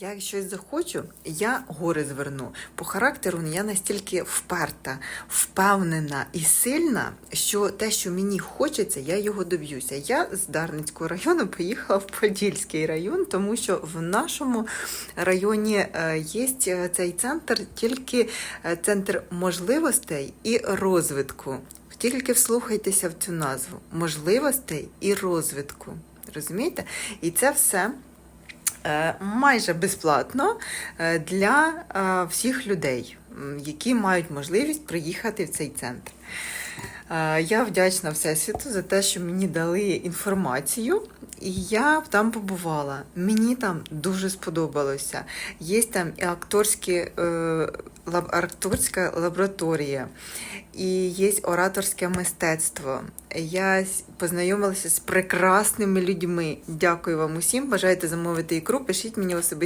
Я щось захочу, я гори зверну. По характеру я настільки вперта, впевнена і сильна, що те, що мені хочеться, я його доб'юся. Я з Дарницького району поїхала в Подільський район, тому що в нашому районі е, є цей центр, тільки е, центр можливостей і розвитку. Тільки вслухайтеся в цю назву можливостей і розвитку. Розумієте? І це все е, майже безплатно е, для е, всіх людей, які мають можливість приїхати в цей центр. Е, Я вдячна Всесвіту за те, що мені дали інформацію, і я там побувала. Мені там дуже сподобалося. Є там і акторські, е, лаб, акторська лабораторія, і є ораторське мистецтво. Я познайомилася з прекрасними людьми. Дякую вам усім. Бажаєте замовити ікру, пишіть мені особисто.